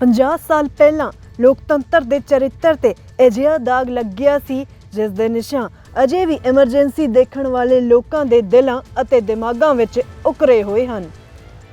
50 ਸਾਲ ਪਹਿਲਾਂ ਲੋਕਤੰਤਰ ਦੇ ਚਰਿੱਤਰ ਤੇ ਅਜਿਹਾ ਦਾਗ ਲੱਗਿਆ ਸੀ, ਜਿਸ ਦੇ ਨਿਸ਼ਾਨ ਅਜੇ ਵੀ ਐਮਰਜੈਂਸੀ ਦੇਖਣ ਵਾਲੇ ਲੋਕਾਂ ਦੇ ਦਿਲਾਂ ਅਤੇ ਦਿਮਾਗਾਂ ਵਿੱਚ ਉਕਰੇ ਹੋਏ ਹਨ।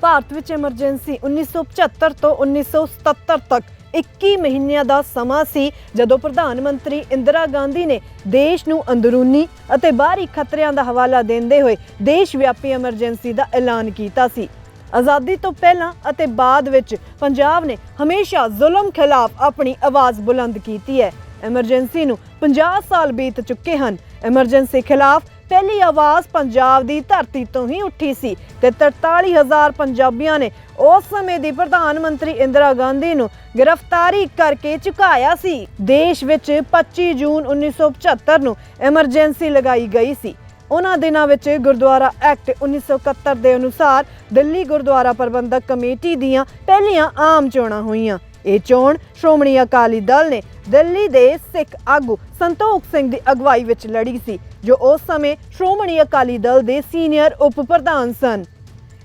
ਭਾਰਤ ਵਿੱਚ ਐਮਰਜੈਂਸੀ 1975 ਤੋਂ 1977 ਤੱਕ 21 ਮਹੀਨਿਆਂ ਦਾ ਸਮਾਂ ਸੀ, ਜਦੋਂ ਪ੍ਰਧਾਨ ਮੰਤਰੀ ਇੰਦਰਾ ਗਾਂਧੀ ਨੇ ਦੇਸ਼ ਨੂੰ ਅੰਦਰੂਨੀ ਅਤੇ ਬਾਹਰੀ ਖਤਰਿਆਂ ਦਾ ਹਵਾਲਾ ਦਿੰਦੇ ਹੋਏ ਦੇਸ਼ ਵਿਆਪੀ ਐਮਰਜੈਂਸੀ ਦਾ ਐਲਾਨ ਕੀਤਾ ਸੀ। ਆਜ਼ਾਦੀ ਤੋਂ ਪਹਿਲਾਂ ਅਤੇ ਬਾਅਦ ਵਿੱਚ ਪੰਜਾਬ ਨੇ ਹਮੇਸ਼ਾ ਜ਼ੁਲਮ ਖਿਲਾਫ ਆਪਣੀ ਆਵਾਜ਼ ਬੁਲੰਦ ਕੀਤੀ ਹੈ। ਐਮਰਜੈਂਸੀ ਨੂੰ 50 ਸਾਲ ਬੀਤ ਚੁੱਕੇ ਹਨ। ਐਮਰਜੈਂਸੀ ਖਿਲਾਫ ਪਹਿਲੀ ਆਵਾਜ਼ ਪੰਜਾਬ ਦੀ ਧਰਤੀ ਤੋਂ ਹੀ ਉੱਠੀ ਸੀ ਤੇ 43000 ਪੰਜਾਬੀਆਂ ਨੇ ਉਸ ਸਮੇਂ ਦੀ ਪ੍ਰਧਾਨ ਮੰਤਰੀ ਇੰਦਰਾ ਗਾਂਧੀ ਨੂੰ ਗ੍ਰਿਫਤਾਰੀ ਕਰਕੇ ਝੁਕਾਇਆ ਸੀ। ਦੇਸ਼ ਵਿੱਚ 25 ਜੂਨ 1975 ਨੂੰ ਐਮਰਜੈਂਸੀ ਲਗਾਈ ਗਈ ਸੀ। ਉਹਨਾਂ ਦਿਨਾਂ ਵਿੱਚ ਗੁਰਦੁਆਰਾ ਐਕਟ 1971 ਦੇ ਅਨੁਸਾਰ ਦਿੱਲੀ ਗੁਰਦੁਆਰਾ ਪ੍ਰਬੰਧਕ ਕਮੇਟੀ ਦੀਆਂ ਪਹਿਲੀਆਂ ਆਮ ਚੋਣਾਂ ਹੋਈਆਂ। ਇਹ ਚੋਣ ਸ਼੍ਰੋਮਣੀ ਅਕਾਲੀ ਦਲ ਨੇ ਦਿੱਲੀ ਦੇ ਸਿੱਖ ਆਗੂ ਸੰਤੋਖ ਸਿੰਘ ਦੀ ਅਗਵਾਈ ਵਿੱਚ ਲੜੀ ਸੀ, ਜੋ ਉਸ ਸਮੇਂ ਸ਼੍ਰੋਮਣੀ ਅਕਾਲੀ ਦਲ ਦੇ ਸੀਨੀਅਰ ਉਪ ਪ੍ਰਧਾਨ ਸਨ।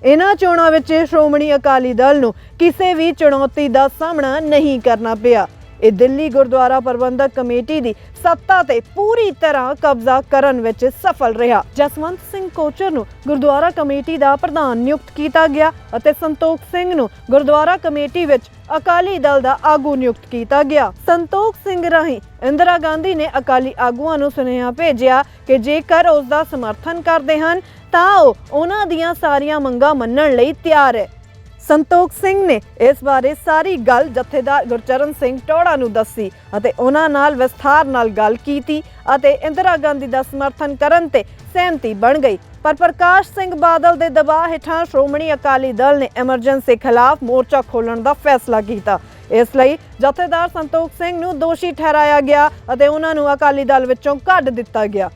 ਇਹਨਾਂ ਚੋਣਾਂ ਵਿੱਚ ਸ਼੍ਰੋਮਣੀ ਅਕਾਲੀ ਦਲ ਨੂੰ ਕਿਸੇ ਵੀ ਚੁਣੌਤੀ ਦਾ ਸਾਹਮਣਾ ਨਹੀਂ ਕਰਨਾ ਪਿਆ। ਇਹ ਦਿੱਲੀ ਗੁਰਦੁਆਰਾ ਪ੍ਰਬੰਧਕ ਕਮੇਟੀ ਦੀ ਸੱਤਾ ਤੇ ਪੂਰੀ ਤਰ੍ਹਾਂ ਕਬਜ਼ਾ ਕਰਨ ਵਿੱਚ ਸਫਲ ਰਿਹਾ। ਜਸਵੰਤ ਸਿੰਘ ਕੋਚਰ ਨੂੰ ਗੁਰਦੁਆਰਾ ਕਮੇਟੀ ਦਾ ਪ੍ਰਧਾਨ ਨਿਯੁਕਤ ਕੀਤਾ ਗਿਆ ਅਤੇ ਸੰਤੋਖ ਸਿੰਘ ਨੂੰ ਗੁਰਦੁਆਰਾ ਕਮੇਟੀ ਵਿੱਚ ਅਕਾਲੀ ਦਲ ਦਾ ਆਗੂ ਨਿਯੁਕਤ ਕੀਤਾ ਗਿਆ। ਸੰਤੋਖ ਸਿੰਘ ਰਾਹੀਂ ਇੰਦਰਾ ਗਾਂਧੀ ਨੇ ਅਕਾਲੀ ਆਗੂਆਂ ਨੂੰ ਸੁਨੇਹਾ ਭੇਜਿਆ ਕਿ ਜੇਕਰ ਉਸ ਦਾ ਸਮਰਥਨ ਕਰਦੇ ਹਨ, ਤਾਂ ਉਹ ਉਹਨਾਂ ਦੀਆਂ ਸਾਰੀਆਂ ਮੰਗਾਂ ਮੰਨਣ ਲਈ ਤਿਆਰ ਹੈ। ਸੰਤੋਖ ਸਿੰਘ ਨੇ ਇਸ ਬਾਰੇ ਸਾਰੀ ਗੱਲ ਜਥੇਦਾਰ ਗੁਰਚਰਨ ਸਿੰਘ ਟੋੜਾ ਨੂੰ ਦੱਸੀ ਅਤੇ ਉਹਨਾਂ ਨਾਲ ਵਿਸਥਾਰ ਨਾਲ ਗੱਲ ਕੀਤੀ ਅਤੇ ਇੰਦਰਾ ਗਾਂਧੀ ਦਾ ਸਮਰਥਨ ਕਰਨ ਤੇ ਸਹਿਮਤੀ ਬਣ ਗਈ। ਪਰ ਪ੍ਰਕਾਸ਼ ਸਿੰਘ ਬਾਦਲ ਦੇ ਦਬਾਅ ਹੇਠਾਂ ਸ਼੍ਰੋਮਣੀ ਅਕਾਲੀ ਦਲ ਨੇ ਐਮਰਜੈਂਸੀ ਖਿਲਾਫ ਮੋਰਚਾ ਖੋਲਣ ਦਾ ਫੈਸਲਾ ਕੀਤਾ। ਇਸ ਲਈ ਜਥੇਦਾਰ ਸੰਤੋਖ ਸਿੰਘ ਨੂੰ ਦੋਸ਼ੀ ਠਹਿਰਾਇਆ ਗਿਆ ਅਤੇ ਉਹਨਾਂ ਨੂੰ ਅਕਾਲੀ ਦਲ ਵਿੱਚੋਂ ਕੱਢ ਦਿੱਤਾ ਗਿਆ।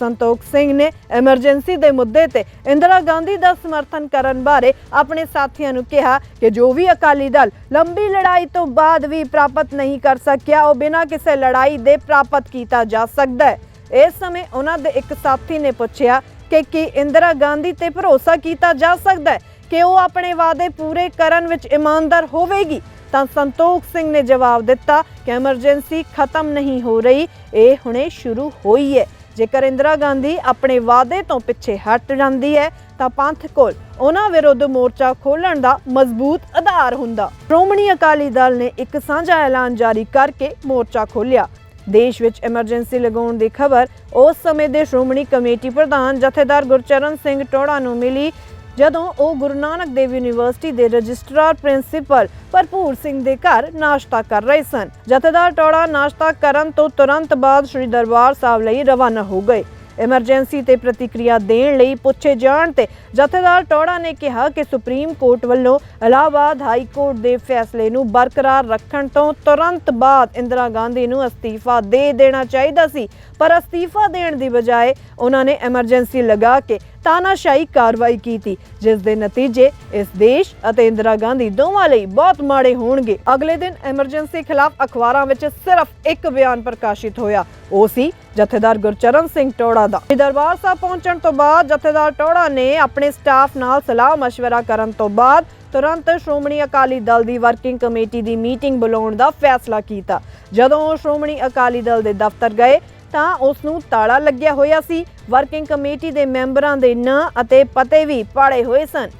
ਸੰਤੋਖ ਸਿੰਘ ਨੇ ਐਮਰਜੈਂਸੀ ਦੇ ਮੁੱਦੇ ਤੇ ਇੰਦਰਾ ਗਾਂਧੀ ਦਾ ਸਮਰਥਨ ਕਰਨ ਬਾਰੇ ਆਪਣੇ ਸਾਥੀਆਂ ਨੂੰ ਕਿਹਾ ਕਿ ਜੋ ਵੀ ਅਕਾਲੀ ਦਲ ਲੰਬੀ ਲੜਾਈ ਤੋਂ ਬਾਅਦ ਵੀ ਪ੍ਰਾਪਤ ਨਹੀਂ ਕਰ ਸਕਿਆ, ਉਹ ਬਿਨਾਂ ਕਿਸੇ ਲੜਾਈ ਦੇ ਪ੍ਰਾਪਤ ਕੀਤਾ ਜਾ ਸਕਦਾ ਹੈ। ਇਸ ਸਮੇਂ ਉਹਨਾਂ ਦੇ ਇੱਕ ਸਾਥੀ ਨੇ ਪੁੱਛਿਆ ਕਿ ਕੀ ਇੰਦਰਾ ਗਾਂਧੀ ਤੇ ਭਰੋਸਾ ਕੀਤਾ ਜਾ ਸਕਦਾ ਹੈ ਕਿ ਉਹ ਆਪਣੇ ਵਾਅਦੇ ਪੂਰੇ ਕਰਨ ਵਿੱਚ ਇਮਾਨਦਾਰ ਹੋਵੇਗੀ? ਤਾਂ ਸੰਤੋਖ ਸਿੰਘ ਨੇ ਜਵਾਬ ਦਿੱਤਾ ਕਿ ਐਮਰਜੈਂਸੀ ਖਤਮ ਨਹੀਂ ਹੋ ਰਹੀ, ਇਹ ਹੁਣੇ ਸ਼ੁਰੂ ਹੋਈ ਹੈ। ਜੇਕਰ ਇੰਦਰਾ ਗਾਂਧੀ ਆਪਣੇ ਵਾਅਦੇ ਤੋਂ ਪਿੱਛੇ ਹਟ ਜਾਂਦੀ ਹੈ, ਤਾਂ ਪੰਥ ਕੋਲ ਉਹਨਾਂ ਵਿਰੁੱਧ ਮੋਰਚਾ ਖੋਲਣ ਦਾ ਮਜ਼ਬੂਤ ਆਧਾਰ ਹੁੰਦਾ। ਸ਼੍ਰੋਮਣੀ ਅਕਾਲੀ ਦਲ ਨੇ ਇੱਕ ਸਾਂਝਾ ਐਲਾਨ ਜਾਰੀ ਕਰਕੇ ਮੋਰਚਾ ਖੋਲ੍ਹਿਆ। ਦੇਸ਼ ਵਿੱਚ ਐਮਰਜੈਂਸੀ ਲਗਾਉਣ ਦੀ ਖਬਰ ਉਸ ਸਮੇਂ ਦੇ ਸ਼੍ਰੋਮਣੀ ਕਮੇਟੀ ਪ੍ਰਧਾਨ ਜਥੇਦਾਰ ਗੁਰਚਰਨ ਸਿੰਘ ਟੋੜਾ ਨੂੰ ਮਿਲੀ ਜਦੋਂ ਉਹ ਗੁਰੂ ਨਾਨਕ ਦੇਵ ਯੂਨੀਵਰਸਿਟੀ ਦੇ ਰਜਿਸਟਰਾਰ ਪ੍ਰਿੰਸੀਪਲ ਭਰਪੂਰ ਸਿੰਘ ਦੇ ਘਰ ਨਾਸ਼ਤਾ ਕਰ ਰਹੇ ਸਨ। ਜਥੇਦਾਰ ਟੋੜਾ ਨਾਸ਼ਤਾ ਕਰਨ ਤੋਂ ਤੁਰੰਤ ਬਾਅਦ ਸ੍ਰੀ ਦਰਬਾਰ ਸਾਹਿਬ ਲਈ ਰਵਾਨਾ ਹੋ ਗਏ। ਐਮਰਜੈਂਸੀ ਤੇ ਪ੍ਰਤੀਕਿਰਿਆ ਦੇਣ ਲਈ ਪੁੱਛੇ ਜਾਣ ਤੇ ਜਥੇਦਾਰ ਟੋੜਾ ਨੇ ਕਿਹਾ ਕਿ ਸੁਪਰੀਮ ਕੋਰਟ ਵੱਲੋਂ ਇਲਾਹਾਬਾਦ ਹਾਈ ਕੋਰਟ ਦੇ ਫੈਸਲੇ ਨੂੰ ਬਰਕਰਾਰ ਰੱਖਣ ਤੋਂ ਤੁਰੰਤ ਬਾਅਦ ਇੰਦਰਾ ਗਾਂਧੀ ਨੂੰ ਅਸਤੀਫਾ ਦੇ ਦੇਣਾ ਚਾਹੀਦਾ ਸੀ। ਪਰ ਅਸਤੀਫਾ ਦੇਣ ਦੀ ਬਜਾਏ ਉਹਨਾਂ ਨੇ ਐਮਰਜੈਂਸੀ ਲਗਾ ਕੇ ਤਾਨਾਸ਼ਾਹੀ ਕਾਰਵਾਈ ਕੀਤੀ ਜਿਸ ਦੇ ਨਤੀਜੇ ਇਸ ਦੇਸ਼ ਅਤੇ ਇੰਦਰਾ ਗਾਂਧੀ ਦੋਵਾਂ ਲਈ ਬਹੁਤ ਮਾੜੇ ਹੋਣਗੇ ਅਗਲੇ ਦਿਨ ਐਮਰਜੈਂਸੀ ਖਿਲਾਫ ਅਖਬਾਰਾਂ ਵਿੱਚ ਸਿਰਫ ਇੱਕ ਬਿਆਨ ਪ੍ਰਕਾਸ਼ਿਤ ਹੋਇਆ ਉਹ ਸੀ ਜਥੇਦਾਰ ਗੁਰਚਰਨ ਸਿੰਘ ਟੋੜਾ ਦਾ ਦਰਬਾਰ ਸਾਹਿਬ ਪਹੁੰਚਣ ਤੋਂ ਬਾਅਦ ਜਥੇਦਾਰ ਟੋੜਾ ਨੇ ਆਪਣੇ ਸਟਾਫ ਨਾਲ ਸਲਾਹ مشورہ ਕਰਨ ਤੋਂ ਬਾਅਦ ਤੁਰੰਤ ਸ਼੍ਰੋਮਣੀ ਅਕਾਲੀ ਦਲ ਦੀ ਵਰਕਿੰਗ ਕਮੇਟੀ ਦੀ ਮੀਟਿੰਗ ਬੁਲਾਉਣ ਦਾ ਫੈਸਲਾ ਕੀਤਾ ਜਦੋਂ ਉਹ ਸ਼੍ਰੋਮਣੀ ਅਕਾਲੀ ਦਲ ਦੇ ਦਫ਼ਤਰ ਗਏ ਤਾਂ ਉਸ ਨੂੰ ਤਾਲਾ ਲੱਗਿਆ ਹੋਇਆ ਸੀ। ਵਰਕਿੰਗ ਕਮੇਟੀ ਦੇ ਮੈਂਬਰਾਂ ਦੇ ਨਾਂ ਅਤੇ ਪਤੇ ਵੀ ਪਾੜੇ ਹੋਏ ਸਨ।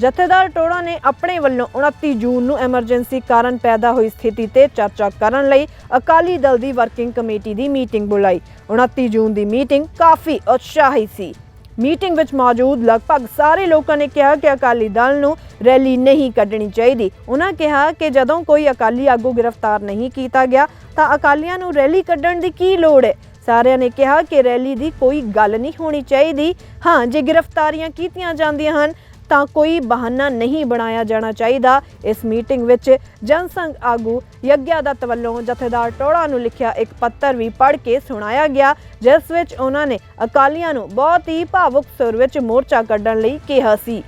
ਜਥੇਦਾਰ ਟੋੜਾ ਨੇ ਆਪਣੇ ਵੱਲੋਂ 29 ਜੂਨ ਨੂੰ ਐਮਰਜੈਂਸੀ ਕਾਰਨ ਪੈਦਾ ਹੋਈ ਸਥਿਤੀ ਤੇ ਚਰਚਾ ਕਰਨ ਲਈ ਅਕਾਲੀ ਦਲ ਦੀ ਵਰਕਿੰਗ ਕਮੇਟੀ ਦੀ ਮੀਟਿੰਗ ਬੁਲਾਈ। 29 ਜੂਨ ਦੀ ਮੀਟਿੰਗ ਕਾਫੀ ਉਤਸ਼ਾਹੀ ਸੀ। ਮੀਟਿੰਗ ਵਿੱਚ ਮੌਜੂਦ ਲਗਭਗ ਸਾਰੇ ਲੋਕਾਂ ਨੇ ਕਿਹਾ ਕਿ ਅਕਾਲੀ ਦਲ ਨੂੰ ਰੈਲੀ ਨਹੀਂ ਕੱਢਣੀ ਚਾਹੀਦੀ। ਉਹਨਾਂ ਕਿਹਾ ਕਿ ਜਦੋਂ ਕੋਈ ਅਕਾਲੀ ਆਗੂ ਗ੍ਰਿਫਤਾਰ ਨਹੀਂ ਕੀਤਾ ਗਿਆ, ਤਾਂ ਅਕਾਲੀਆਂ ਨੂੰ ਰੈਲੀ ਕੱਢਣ ਦੀ ਕੀ ਲੋੜ ਹੈ? ਸਾਰਿਆਂ ਨੇ ਕਿਹਾ ਕਿ ਰੈਲੀ ਦੀ ਕੋਈ ਗੱਲ ਨਹੀਂ ਹੋਣੀ ਚਾਹੀਦੀ। ਹਾਂ, ਜੇ ਗ੍ਰਿਫਤਾਰੀਆਂ ਕੀਤੀਆਂ ਜਾਂਦੀਆਂ ਹਨ ਤਾਂ ਕੋਈ ਬਹਾਨਾ ਨਹੀਂ ਬਣਾਇਆ ਜਾਣਾ ਚਾਹੀਦਾ। ਇਸ ਮੀਟਿੰਗ ਵਿੱਚ ਜਨਸੰਘ ਆਗੂ ਯੱਗਿਆ ਦੱਤ ਵੱਲੋਂ ਜਥੇਦਾਰ ਟੋੜਾ ਨੂੰ ਲਿਖਿਆ ਇੱਕ ਪੱਤਰ ਵੀ ਪੜ੍ਹ ਕੇ ਸੁਣਾਇਆ ਗਿਆ, ਜਿਸ ਵਿੱਚ ਉਹਨਾਂ ਨੇ ਅਕਾਲੀਆਂ ਨੂੰ ਬਹੁਤ ਹੀ ਭਾਵੁਕ ਸੁਰ ਵਿੱਚ ਮੋਰਚਾ ਕੱਢਣ ਲਈ ਕਿਹਾ ਸੀ।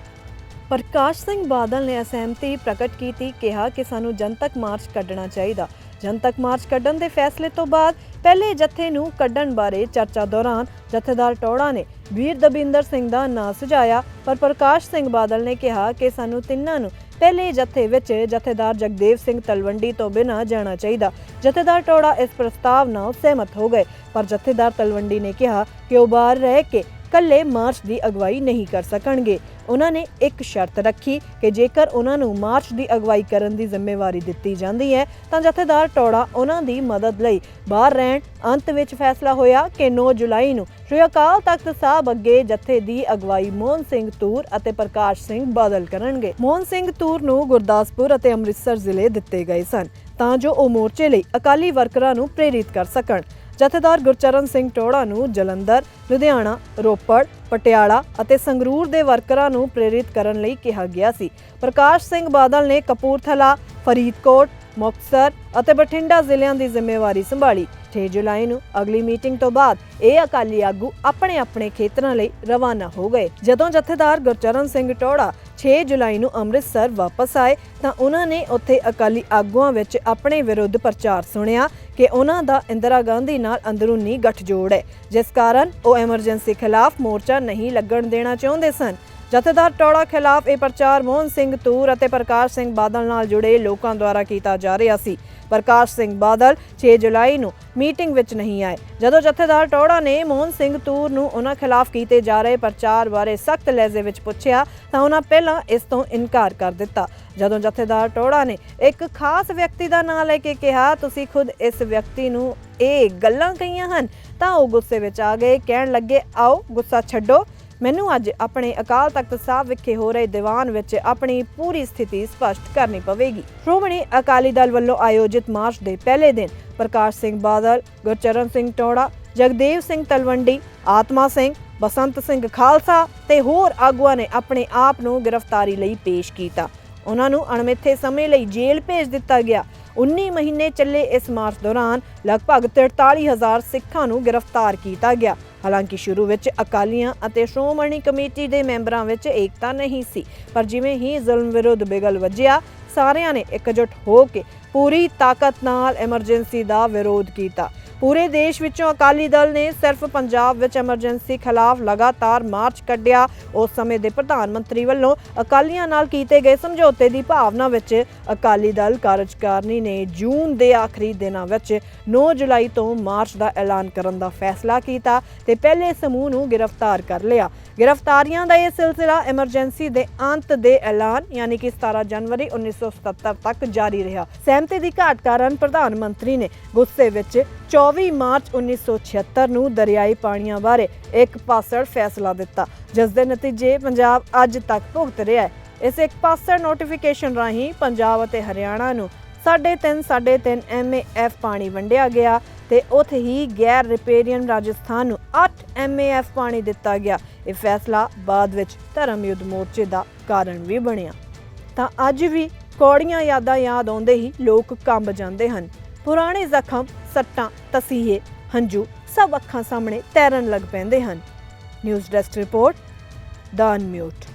ਪ੍ਰਕਾਸ਼ ਸਿੰਘ ਬਾਦਲ ਨੇ ਅਸਹਿਮਤੀ ਪ੍ਰਗਟ ਕੀਤੀ, ਕਿਹਾ ਕਿ ਸਾਨੂੰ ਜਨਤਕ ਮਾਰਚ ਕੱਢਣਾ ਚਾਹੀਦਾ। ਜਨਤਕ ਮਾਰਚ ਕੱਢਣ ਦੇ ਫੈਸਲੇ ਤੋਂ ਬਾਅਦ ਪਹਿਲੇ ਜਥੇ ਨੂੰ ਕੱਢਣ ਬਾਰੇ ਚਰਚਾ ਦੌਰਾਨ ਜਥੇਦਾਰ ਟੋੜਾ ਨੇ ਵੀਰ ਦਬਿੰਦਰ ਸਿੰਘ ਦਾ ਨਾਂ ਸੁਝਾਇਆ, ਪਰ ਪ੍ਰਕਾਸ਼ ਸਿੰਘ ਬਾਦਲ ਨੇ ਕਿਹਾ ਕਿ ਸਾਨੂੰ ਤਿੰਨਾਂ ਨੂੰ ਪਹਿਲੇ ਜਥੇ ਵਿੱਚ ਜਥੇਦਾਰ ਜਗਦੇਵ ਸਿੰਘ ਤਲਵੰਡੀ ਤੋਂ ਬਿਨਾਂ ਜਾਣਾ ਚਾਹੀਦਾ। ਜਥੇਦਾਰ ਟੋੜਾ ਇਸ ਪ੍ਰਸਤਾਵ ਨਾਲ ਸਹਿਮਤ ਹੋ ਗਏ, ਪਰ ਜਥੇਦਾਰ ਤਲਵੰਡੀ ਨੇ ਕਿਹਾ ਕਿ ਉਹ ਬਾਹਰ ਰਹਿ ਕੇ ਕੱਲੇ ਮਾਰਚ ਦੀ ਅਗਵਾਈ ਨਹੀਂ ਕਰ ਸਕਣਗੇ। ਉਹਨਾਂ ਨੇ ਇੱਕ ਸ਼ਰਤ ਰੱਖੀ ਕਿ ਜੇਕਰ ਉਹਨਾਂ ਨੂੰ ਮਾਰਚ ਦੀ ਅਗਵਾਈ ਕਰਨ ਦੀ ਜ਼ਿੰਮੇਵਾਰੀ ਦਿੱਤੀ ਜਾਂਦੀ ਹੈ, ਤਾਂ ਜਥੇਦਾਰ ਟੋੜਾ ਉਹਨਾਂ ਦੀ ਮਦਦ ਲਈ ਬਾਹਰ ਰਹਿਣ, ਅੰਤ ਵਿੱਚ ਫੈਸਲਾ ਹੋਇਆ ਕਿ 9 ਜੁਲਾਈ ਨੂੰ ਸ੍ਰੀ ਅਕਾਲ ਤਖਤ ਸਾਹਿਬ ਅੱਗੇ ਜਥੇ ਦੀ ਅਗਵਾਈ ਮੋਹਨ ਸਿੰਘ ਤੂਰ ਅਤੇ ਪ੍ਰਕਾਸ਼ ਸਿੰਘ ਬਾਦਲ ਕਰਨਗੇ। ਮੋਹਨ ਸਿੰਘ ਤੂਰ ਨੂੰ ਗੁਰਦਾਸਪੁਰ ਅਤੇ ਅੰਮ੍ਰਿਤਸਰ ਜ਼ਿਲ੍ਹੇ ਦਿੱਤੇ ਗਏ ਸਨ, ਤਾਂ ਜੋ ਉਹ ਮੋਰਚੇ ਲਈ ਅਕਾਲੀ ਵਰਕਰਾਂ ਨੂੰ ਪ੍ਰੇਰਿਤ ਕਰ ਸਕਣ। ਜਥੇਦਾਰ ਗੁਰਚਰਨ ਸਿੰਘ ਟੋੜਾ ਨੂੰ ਜਲੰਧਰ, ਲੁਧਿਆਣਾ, ਰੋਪੜ, ਪਟਿਆਲਾ ਅਤੇ ਸੰਗਰੂਰ ਦੇ ਵਰਕਰਾਂ ਨੂੰ ਪ੍ਰੇਰਿਤ ਕਰਨ ਲਈ ਕਿਹਾ ਗਿਆ ਸੀ। ਪ੍ਰਕਾਸ਼ ਸਿੰਘ ਬਾਦਲ ਨੇ ਕਪੂਰਥਲਾ, ਫਰੀਦਕੋਟ, ਮੁਕਤਸਰ ਅਤੇ ਬਠਿੰਡਾ ਜ਼ਿਲ੍ਹਿਆਂ ਦੀ ਜ਼ਿੰਮੇਵਾਰੀ ਸੰਭਾਲੀ। 6 ਜੁਲਾਈ ਨੂੰ ਅਗਲੀ ਮੀਟਿੰਗ ਤੋਂ ਬਾਅਦ ਇਹ ਅਕਾਲੀ ਆਗੂ ਆਪਣੇ ਆਪਣੇ ਖੇਤਰਾਂ ਲਈ ਰਵਾਨਾ ਹੋ ਗਏ। ਜਦੋਂ ਜਥੇਦਾਰ ਗੁਰਚਰਨ ਸਿੰਘ ਟੋੜਾ 6 ਜੁਲਾਈ ਨੂੰ ਅੰਮ੍ਰਿਤਸਰ ਵਾਪਸ ਆਏ ਤਾਂ ਉਹਨਾਂ ਨੇ ਉੱਥੇ ਅਕਾਲੀ ਆਗੂਆਂ ਵਿੱਚ ਆਪਣੇ ਵਿਰੁੱਧ ਪ੍ਰਚਾਰ ਸੁਣਿਆ ਕਿ ਉਹਨਾਂ ਦਾ ਇੰਦਰਾ ਗਾਂਧੀ ਨਾਲ ਅੰਦਰੂਨੀ ਗੱਠਜੋੜ ਹੈ, ਜਿਸ ਕਾਰਨ ਉਹ ਐਮਰਜੈਂਸੀ ਖਿਲਾਫ ਮੋਰਚਾ ਨਹੀਂ ਲੱਗਣ ਦੇਣਾ ਚਾਹੁੰਦੇ ਸਨ। ਜਥੇਦਾਰ ਟੋੜਾ ਖਿਲਾਫ ਇਹ ਪ੍ਰਚਾਰ ਮੋਹਨ ਸਿੰਘ ਤੂਰ ਅਤੇ ਪ੍ਰਕਾਸ਼ ਸਿੰਘ ਬਾਦਲ ਨਾਲ ਜੁੜੇ ਲੋਕਾਂ ਦੁਆਰਾ ਕੀਤਾ ਜਾ ਰਿਹਾ ਸੀ। ਪ੍ਰਕਾਸ਼ ਸਿੰਘ ਬਾਦਲ 6 ਜੁਲਾਈ ਨੂੰ ਮੀਟਿੰਗ ਵਿੱਚ ਨਹੀਂ ਆਏ। ਜਦੋਂ ਜਥੇਦਾਰ ਟੋੜਾ ਨੇ ਮੋਹਨ ਸਿੰਘ ਤੂਰ ਨੂੰ ਉਹਨਾਂ ਖਿਲਾਫ ਕੀਤੇ ਜਾ ਰਹੇ ਪ੍ਰਚਾਰ ਬਾਰੇ ਸਖਤ ਲਹਿਜ਼ੇ ਵਿੱਚ ਪੁੱਛਿਆ, ਤਾਂ ਉਹਨਾਂ ਪਹਿਲਾਂ ਇਸ ਤੋਂ ਇਨਕਾਰ ਕਰ ਦਿੱਤਾ। ਜਦੋਂ ਜਥੇਦਾਰ ਟੋੜਾ ਨੇ ਇੱਕ ਖਾਸ ਵਿਅਕਤੀ ਦਾ ਨਾਮ ਲੈ ਕੇ ਕਿਹਾ, ਤੁਸੀਂ ਖੁਦ ਇਸ ਵਿਅਕਤੀ ਨੂੰ ਇਹ ਗੱਲਾਂ ਕਹੀਆਂ ਹਨ? ਤਾਂ ਉਹ ਗੁੱਸੇ ਵਿੱਚ ਆ ਗਏ, ਕਹਿਣ ਲੱਗੇ, ਆਓ, ਗੁੱਸਾ ਛੱਡੋ। ਮੈਨੂੰ ਅੱਜ ਆਪਣੇ ਅਕਾਲ ਤਖਤ ਸਾਹਿਬ ਵਿਖੇ ਹੋ ਰਹੇ ਦੀਵਾਨ ਵਿੱਚ ਆਪਣੀ ਪੂਰੀ ਸਥਿਤੀ ਸਪਸ਼ਟ ਕਰਨੀ ਪਵੇਗੀ। ਸ਼੍ਰੋਮਣੀ ਅਕਾਲੀ ਦਲ ਵੱਲੋਂ ਆਯੋਜਿਤ ਮਾਰਚ ਦੇ ਪਹਿਲੇ ਦਿਨ ਪ੍ਰਕਾਸ਼ ਸਿੰਘ ਬਾਦਲ, ਗੁਰਚਰਨ ਸਿੰਘ ਟੋੜਾ, ਜਗਦੇਵ ਸਿੰਘ ਤਲਵੰਡੀ, ਆਤਮਾ ਸਿੰਘ, ਬਸੰਤ ਸਿੰਘ ਖਾਲਸਾ ਤੇ ਹੋਰ ਆਗੂਆਂ ਨੇ ਆਪਣੇ ਆਪ ਨੂੰ ਗ੍ਰਿਫਤਾਰੀ ਲਈ ਪੇਸ਼ ਕੀਤਾ। ਉਹਨਾਂ ਨੂੰ ਅਣਮਿੱਥੇ ਸਮੇਂ ਲਈ ਜੇਲ੍ਹ ਭੇਜ ਦਿੱਤਾ ਗਿਆ। 19 ਮਹੀਨੇ ਚੱਲੇ ਇਸ ਮਾਰਚ ਦੌਰਾਨ ਲਗਭਗ 43000 ਸਿੱਖਾਂ ਨੂੰ ਗ੍ਰਿਫਤਾਰ ਕੀਤਾ ਗਿਆ। ਹਾਲਾਂਕਿ ਸ਼ੁਰੂ ਵਿੱਚ ਅਕਾਲੀਆਂ ਅਤੇ ਸ਼੍ਰੋਮਣੀ ਕਮੇਟੀ ਦੇ ਮੈਂਬਰਾਂ ਵਿੱਚ ਏਕਤਾ ਨਹੀਂ ਸੀ, ਪਰ ਜਿਵੇਂ ਹੀ ਜ਼ੁਲਮ ਵਿਰੁੱਧ ਬਿਗਲ ਵੱਜਿਆ, ਸਾਰਿਆਂ ਨੇ ਇਕਜੁੱਟ ਹੋ ਕੇ ਪੂਰੀ ਤਾਕਤ ਨਾਲ ਐਮਰਜੈਂਸੀ ਦਾ ਵਿਰੋਧ ਕੀਤਾ। ਪੂਰੇ ਦੇਸ਼ ਵਿੱਚੋਂ ਅਕਾਲੀ ਦਲ ਨੇ ਸਿਰਫ ਪੰਜਾਬ ਵਿੱਚ ਐਮਰਜੈਂਸੀ ਖਿਲਾਫ ਲਗਾਤਾਰ ਮਾਰਚ ਕੱਢਿਆ। ਉਸ ਸਮੇਂ ਦੇ ਪ੍ਰਧਾਨ ਮੰਤਰੀ ਵੱਲੋਂ ਅਕਾਲੀਆਂ ਨਾਲ ਕੀਤੇ ਗਏ ਸਮਝੌਤੇ ਦੀ ਭਾਵਨਾ ਵਿੱਚ ਅਕਾਲੀ ਦਲ ਕਾਰਜਕਾਰਨੀ ਨੇ ਜੂਨ ਦੇ ਆਖਰੀ ਦਿਨਾਂ ਵਿੱਚ 9 ਜੁਲਾਈ ਤੋਂ ਮਾਰਚ ਦਾ ਐਲਾਨ ਕਰਨ ਦਾ ਫੈਸਲਾ ਕੀਤਾ ਤੇ ਪਹਿਲੇ ਸਮੂਹ ਨੂੰ ਗ੍ਰਿਫਤਾਰ ਕਰ ਲਿਆ। ਗ੍ਰਿਫਤਾਰੀਆਂ ਦਾ ਇਹ ਸਿਲਸਿਲਾ ਐਮਰਜੈਂਸੀ ਦੇ ਅੰਤ ਦੇ ਐਲਾਨ, ਯਾਨੀ ਕਿ 17 ਜਨਵਰੀ 1977 ਤੱਕ ਜਾਰੀ ਰਿਹਾ। ਸਹਿਮਤੀ ਦੀ ਘਾਟ ਕਾਰਨ ਪ੍ਰਧਾਨ ਮੰਤਰੀ ਨੇ ਗੁੱਸੇ ਵਿੱਚ 24 ਮਾਰਚ 1976 ਨੂੰ ਦਰਿਆਈ ਪਾਣੀਆਂ ਬਾਰੇ ਇੱਕ ਪਾਸੜ ਫੈਸਲਾ ਦਿੱਤਾ, ਜਿਸ ਦੇ ਨਤੀਜੇ ਪੰਜਾਬ ਅੱਜ ਤੱਕ ਭੁਗਤ ਰਿਹਾ ਹੈ। ਇਸ ਇੱਕ ਪਾਸੜ ਨੋਟੀਫਿਕੇਸ਼ਨ ਰਾਹੀਂ ਪੰਜਾਬ ਅਤੇ ਹਰਿਆਣਾ ਨੂੰ 3.5 3.5 ਐਮਏਐਫ ਪਾਣੀ ਵੰਡਿਆ ਗਿਆ। ਤੇ ਉੱਥੇ ਹੀ ਗੈਰ ਰਿਪੇਰੀਅਨ ਰਾਜਸਥਾਨ ਨੂੰ 8 ਐਮਏਐਫ ਪਾਣੀ ਦਿੱਤਾ ਗਿਆ। ਇਹ ਫੈਸਲਾ ਬਾਅਦ ਵਿੱਚ ਧਰਮ ਯੁੱਧ ਮੋਰਚੇ ਦਾ ਕਾਰਨ ਵੀ ਬਣਿਆ। ਤਾਂ ਅੱਜ ਵੀ ਕੌੜੀਆਂ ਯਾਦਾਂ ਯਾਦ ਆਉਂਦੇ ਹੀ ਲੋਕ ਕੰਬ ਜਾਂਦੇ ਹਨ। ਪੁਰਾਣੇ ਜ਼ਖਮ, ਸੱਟਾਂ, ਤਸੀਹੇ, ਹੰਝੂ ਸਭ ਅੱਖਾਂ ਸਾਹਮਣੇ ਤੈਰਨ ਲੱਗ ਪੈਂਦੇ ਹਨ। ਨਿਊਜ਼ ਡੈਸਕ ਰਿਪੋਰਟ ਦਾ ਅਨਮਿਊਟ